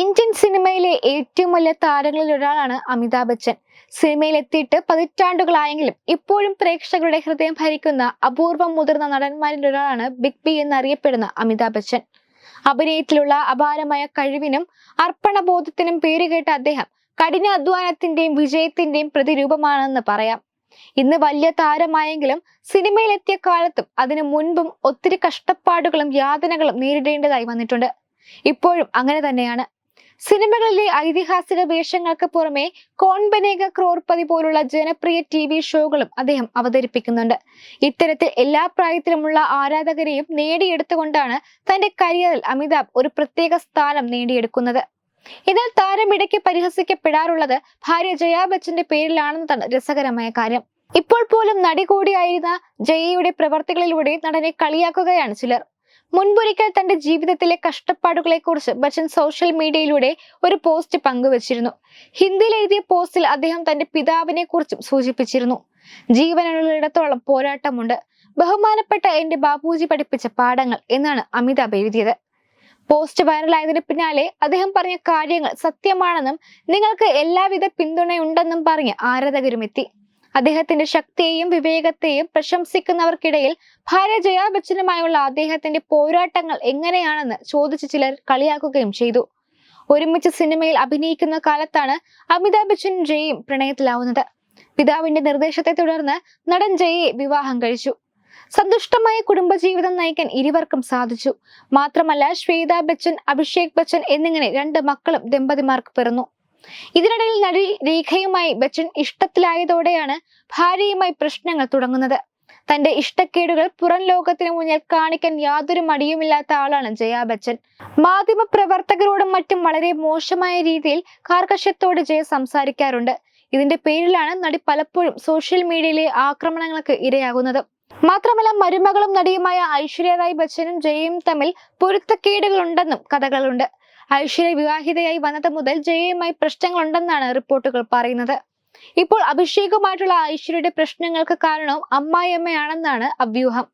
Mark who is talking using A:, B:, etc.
A: Indian സിനിമയിലെ ഏറ്റവും വലിയ താരങ്ങളിൽ ഒരാളാണ് അമിതാഭ് ബച്ചൻ. സിനിമയിൽ എത്തിയിട്ട് പതിറ്റാണ്ടുകളായെങ്കിലും ഇപ്പോഴും പ്രേക്ഷകരുടെ ഹൃദയം ഭരിക്കുന്ന അപൂർവം മുതിർന്ന നടന്മാരിൽ ഒരാളാണ് ബിഗ് ബി എന്നറിയപ്പെടുന്ന അമിതാഭ് ബച്ചൻ. അഭിനയത്തിലുള്ള അപാരമായ കഴിവിനും അർപ്പണബോധത്തിനും പേരുകേട്ട അദ്ദേഹം കഠിന അധ്വാനത്തിന്റെയും വിജയത്തിന്റെയും പ്രതിരൂപമാണെന്ന് പറയാം. ഇന്ന് വലിയ താരമായെങ്കിലും സിനിമയിലെത്തിയ കാലത്തും അതിനു മുൻപും ഒത്തിരി കഷ്ടപ്പാടുകളും യാതനകളും നേരിടേണ്ടതായി വന്നിട്ടുണ്ട്. ഇപ്പോഴും അങ്ങനെ തന്നെയാണ്. സിനിമകളിലെ ഐതിഹാസിക വേഷങ്ങൾക്ക് പുറമെ കോൺബനേക ക്രോർപതി പോലുള്ള ജനപ്രിയ ടി വി ഷോകളും അദ്ദേഹം അവതരിപ്പിക്കുന്നുണ്ട്. ഇത്തരത്തിൽ എല്ലാ പ്രായത്തിലുമുള്ള ആരാധകരെയും നേടിയെടുത്തുകൊണ്ടാണ് തന്റെ കരിയറിൽ അമിതാഭ് ഒരു പ്രത്യേക സ്ഥാനം നേടിയെടുക്കുന്നത്. എന്നാൽ താരം ഇടയ്ക്ക് പരിഹസിക്കപ്പെടാറുള്ളത് ഭാര്യ ജയാ ബച്ചന്റെ പേരിലാണെന്നതാണ് രസകരമായ കാര്യം. ഇപ്പോൾ പോലും നടി കൂടിയായിരുന്ന ജയയുടെ പ്രവർത്തികളിലൂടെ നടനെ കളിയാക്കുകയാണ് ചിലർ. മുൻപൊരിക്കൽ തന്റെ ജീവിതത്തിലെ കഷ്ടപ്പാടുകളെ കുറിച്ച് ബച്ചൻ സോഷ്യൽ മീഡിയയിലൂടെ ഒരു പോസ്റ്റ് പങ്കുവച്ചിരുന്നു. ഹിന്ദിയിൽ എഴുതിയ പോസ്റ്റിൽ അദ്ദേഹം തന്റെ പിതാവിനെ കുറിച്ചും സൂചിപ്പിച്ചിരുന്നു. ജീവനുള്ളിടത്തോളം പോരാട്ടമുണ്ട്. ബഹുമാനപ്പെട്ട എന്റെ ബാബുജി പഠിപ്പിച്ച പാഠങ്ങൾ എന്നാണ് അമിതാഭ് എഴുതിയത്. പോസ്റ്റ് വൈറലായതിനു പിന്നാലെ അദ്ദേഹം പറഞ്ഞ കാര്യങ്ങൾ സത്യമാണെന്നും നിങ്ങൾക്ക് എല്ലാവിധ പിന്തുണയുണ്ടെന്നും പറഞ്ഞ് ആരാധകരും എത്തി അദ്ദേഹത്തിന്റെ ശക്തിയെയും വിവേകത്തെയും പ്രശംസിക്കുന്നവർക്കിടയിൽ ഭാര്യ ജയാ ബച്ചനുമായുള്ള അദ്ദേഹത്തിന്റെ പോരാട്ടങ്ങൾ എങ്ങനെയാണെന്ന് ചോദിച്ച് ചിലർ കളിയാക്കുകയും ചെയ്തു. ഒരുമിച്ച് സിനിമയിൽ അഭിനയിക്കുന്ന കാലത്താണ് അമിതാഭ് ബച്ചൻ ജയയും പ്രണയത്തിലാവുന്നത്. പിതാവിന്റെ നിർദ്ദേശത്തെ തുടർന്ന് നടൻ ജയയെ വിവാഹം കഴിച്ചു. സന്തുഷ്ടമായ കുടുംബജീവിതം നയിക്കാൻ ഇരുവർക്കും സാധിച്ചു. മാത്രമല്ല ശ്വേതാ ബച്ചൻ അഭിഷേക് ബച്ചൻ എന്നിങ്ങനെ രണ്ട് മക്കളും ദമ്പതിമാർക്ക് പിറന്നു. ഇതിനിടയിൽ നടി രേഖയുമായി ബച്ചൻ ഇഷ്ടത്തിലായതോടെയാണ് ഭാര്യയുമായി പ്രശ്നങ്ങൾ തുടങ്ങുന്നത്. തന്റെ ഇഷ്ടക്കേടുകൾ പുറം ലോകത്തിന് മുന്നിൽ കാണിക്കാൻ യാതൊരു മടിയുമില്ലാത്ത ആളാണ് ജയാ ബച്ചൻ. മാധ്യമ പ്രവർത്തകരോടും മറ്റും വളരെ മോശമായ രീതിയിൽ കാർക്കശ്യത്തോട് ജയ സംസാരിക്കാറുണ്ട്. ഇതിന്റെ പേരിലാണ് നടി പലപ്പോഴും സോഷ്യൽ മീഡിയയിലെ ആക്രമണങ്ങൾക്ക് ഇരയാകുന്നത്. മാത്രമല്ല മരുമകളും നടിയുമായ ഐശ്വര്യ റായ് ബച്ചനും ജയയും തമ്മിൽ പൊരുത്തക്കേടുകളുണ്ടെന്നും കഥകളുണ്ട്. ഐശ്വര്യ വിവാഹിതയായി വന്നത് മുതൽ ജയയുമായി പ്രശ്നങ്ങളുണ്ടെന്നാണ് റിപ്പോർട്ടുകൾ പറയുന്നത്. ഇപ്പോൾ അഭിഷേകുമായിട്ടുള്ള ഐശ്വര്യയുടെ പ്രശ്നങ്ങൾക്ക് കാരണവും അമ്മായിയമ്മയാണെന്നാണ് അഭ്യൂഹം.